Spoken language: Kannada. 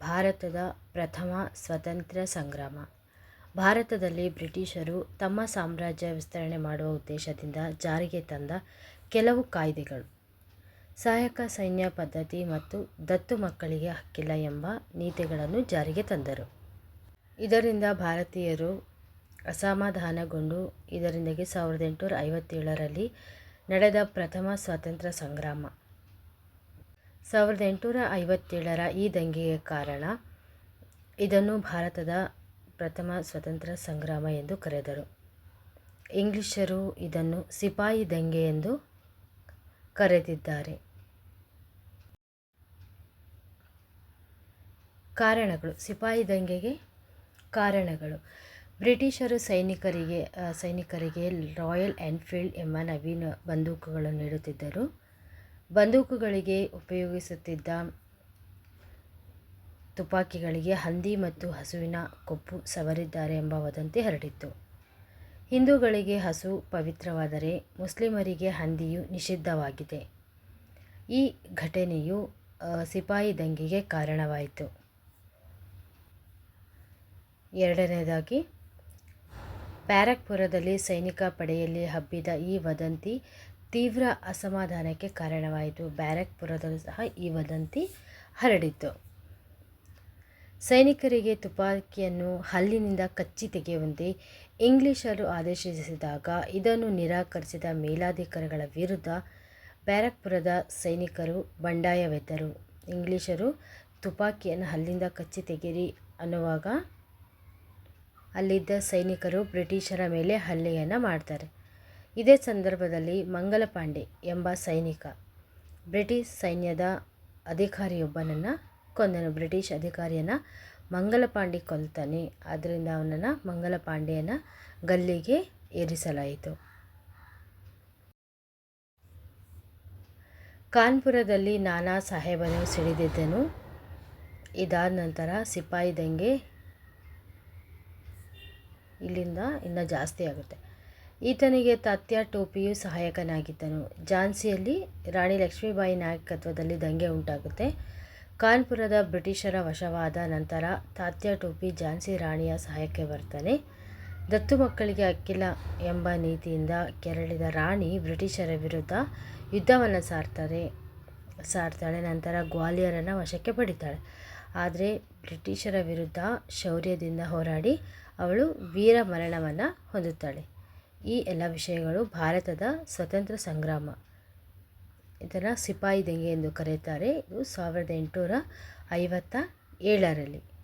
ಭಾರತದ ಪ್ರಥಮ ಸ್ವಾತಂತ್ರ್ಯ ಸಂಗ್ರಾಮ. ಭಾರತದಲ್ಲಿ ಬ್ರಿಟಿಷರು ತಮ್ಮ ಸಾಮ್ರಾಜ್ಯ ವಿಸ್ತರಣೆ ಮಾಡುವ ಉದ್ದೇಶದಿಂದ ಜಾರಿಗೆ ತಂದ ಕೆಲವು ಕಾಯ್ದೆಗಳು. ಸಹಾಯಕ ಸೈನ್ಯ ಪದ್ಧತಿ ಮತ್ತು ದತ್ತು ಮಕ್ಕಳಿಗೆ ಹಕ್ಕಿಲ್ಲ ಎಂಬ ನೀತಿಗಳನ್ನು ಜಾರಿಗೆ ತಂದರು. ಇದರಿಂದ ಭಾರತೀಯರು ಅಸಮಾಧಾನಗೊಂಡು ಇದರಿಂದಾಗಿ ಸಾವಿರದ ಎಂಟುನೂರ ಐವತ್ತೇಳರಲ್ಲಿ ನಡೆದ ಪ್ರಥಮ ಸ್ವಾತಂತ್ರ್ಯ ಸಂಗ್ರಾಮ. ಸಾವಿರದ ಎಂಟುನೂರ ಐವತ್ತೇಳರ ಈ ದಂಗೆಗೆ ಕಾರಣ ಇದನ್ನು ಭಾರತದ ಪ್ರಥಮ ಸ್ವತಂತ್ರ ಸಂಗ್ರಾಮ ಎಂದು ಕರೆದರು. ಇಂಗ್ಲಿಷರು ಇದನ್ನು ಸಿಪಾಯಿ ದಂಗೆ ಎಂದು ಕರೆದಿದ್ದಾರೆ. ಕಾರಣಗಳು, ಸಿಪಾಯಿ ದಂಗೆಗೆ ಕಾರಣಗಳು. ಬ್ರಿಟಿಷರು ಸೈನಿಕರಿಗೆ ಸೈನಿಕರಿಗೆ ರಾಯಲ್ ಎನ್ಫೀಲ್ಡ್ ಎಂಬ ನವೀನ ಬಂದೂಕುಗಳನ್ನು ನೀಡುತ್ತಿದ್ದರು. ಬಂದೂಕುಗಳಿಗೆ ಉಪಯೋಗಿಸುತ್ತಿದ್ದ ತುಪಾಕಿಗಳಿಗೆ ಹಂದಿ ಮತ್ತು ಹಸುವಿನ ಕೊಬ್ಬು ಸವರಿದ್ದಾರೆ ಎಂಬ ವದಂತಿ ಹರಡಿತ್ತು. ಹಿಂದೂಗಳಿಗೆ ಹಸು ಪವಿತ್ರವಾದರೆ ಮುಸ್ಲಿಮರಿಗೆ ಹಂದಿಯು ನಿಷಿದ್ಧವಾಗಿದೆ. ಈ ಘಟನೆಯು ಸಿಪಾಯಿ ದಂಗೆಗೆ ಕಾರಣವಾಯಿತು. ಎರಡನೇದಾಗಿ ಪ್ಯಾರಕ್ಪುರದಲ್ಲಿ ಸೈನಿಕ ಪಡೆಯಲ್ಲಿ ಹಬ್ಬಿದ ಈ ವದಂತಿ ತೀವ್ರ ಅಸಮಾಧಾನಕ್ಕೆ ಕಾರಣವಾಯಿತು. ಬ್ಯಾರಕ್ಪುರದಲ್ಲೂ ಸಹ ಈ ವದಂತಿ ಹರಡಿತು ಸೈನಿಕರಿಗೆ ತುಪಾಕಿಯನ್ನು ಹಲ್ಲಿನಿಂದ ಕಚ್ಚಿ ತೆಗೆಯುವಂತೆ ಇಂಗ್ಲಿಷರು ಆದೇಶಿಸಿದಾಗ ಇದನ್ನು ನಿರಾಕರಿಸಿದ ಮೇಲಾಧಿಕಾರಿಗಳ ವಿರುದ್ಧ ಬ್ಯಾರಕ್ಪುರದ ಸೈನಿಕರು ಬಂಡಾಯವೆದ್ದರು. ಇಂಗ್ಲಿಷರು, ತುಪಾಕಿಯನ್ನು ಹಲ್ಲಿಂದ ಕಚ್ಚಿ ತೆಗೆಯಿರಿ ಅನ್ನುವಾಗ ಅಲ್ಲಿದ್ದ ಸೈನಿಕರು ಬ್ರಿಟಿಷರ ಮೇಲೆ ಹಲ್ಲೆಯನ್ನು ಮಾಡ್ತಾರೆ. ಇದೇ ಸಂದರ್ಭದಲ್ಲಿ ಮಂಗಲಪಾಂಡೆ ಎಂಬ ಸೈನಿಕ, ಬ್ರಿಟಿಷ್ ಸೈನ್ಯದ ಅಧಿಕಾರಿಯೊಬ್ಬನನ್ನು ಕೊಂದನು. ಬ್ರಿಟಿಷ್ ಅಧಿಕಾರಿಯನ್ನು ಮಂಗಲಪಾಂಡೆ ಕೊಲ್ತಾನೆ. ಆದ್ದರಿಂದ ಅವನನ್ನು ಮಂಗಲಪಾಂಡೆಯನ್ನು ಗಲ್ಲಿಗೆ ಏರಿಸಲಾಯಿತು. ಕಾನ್ಪುರದಲ್ಲಿ ನಾನಾ ಸಾಹೇಬನು ಸಿಡಿದಿದ್ದನು. ಇದಾದ ನಂತರ ಸಿಪಾಯಿ ದಂಗೆ ಇಲ್ಲಿಂದ ಇನ್ನೂ ಜಾಸ್ತಿ ಆಗುತ್ತೆ. ಈತನಿಗೆ ತಾತ್ಯ ಟೋಪಿಯು ಸಹಾಯಕನಾಗಿದ್ದನು. ಝಾನ್ಸಿಯಲ್ಲಿ ರಾಣಿ ಲಕ್ಷ್ಮೀಬಾಯಿ ನಾಯಕತ್ವದಲ್ಲಿ ದಂಗೆ ಉಂಟಾಗುತ್ತೆ. ಕಾನ್ಪುರದ ಬ್ರಿಟಿಷರ ವಶವಾದ ನಂತರ ತಾತ್ಯ ಟೋಪಿ ಝಾನ್ಸಿ ರಾಣಿಯ ಸಹಾಯಕ್ಕೆ ಬರ್ತಾನೆ. ದತ್ತು ಮಕ್ಕಳಿಗೆ ಅಕ್ಕಿಲ್ಲ ಎಂಬ ನೀತಿಯಿಂದ ಕೆರಳಿದ ರಾಣಿ ಬ್ರಿಟಿಷರ ವಿರುದ್ಧ ಯುದ್ಧವನ್ನು ಸಾರ್ತಾರೆ, ಸಾರ್ತಾಳೆ. ನಂತರ ಗ್ವಾಲಿಯರನ್ನು ವಶಕ್ಕೆ ಪಡಿತಾಳೆ. ಆದರೆ ಬ್ರಿಟಿಷರ ವಿರುದ್ಧ ಶೌರ್ಯದಿಂದ ಹೋರಾಡಿ ಅವಳು ವೀರ ಮರಣವನ್ನು ಹೊಂದುತ್ತಾಳೆ. ಈ ಎಲ್ಲ ವಿಷಯಗಳು ಭಾರತದ ಸ್ವತಂತ್ರ ಸಂಗ್ರಾಮ. ಇದನ್ನು ಸಿಪಾಯಿ ದಂಗೆ ಎಂದು ಕರೆಯುತ್ತಾರೆ. ಇದು ಸಾವಿರದ ಎಂಟುನೂರ ಐವತ್ತ ಏಳರಲ್ಲಿ.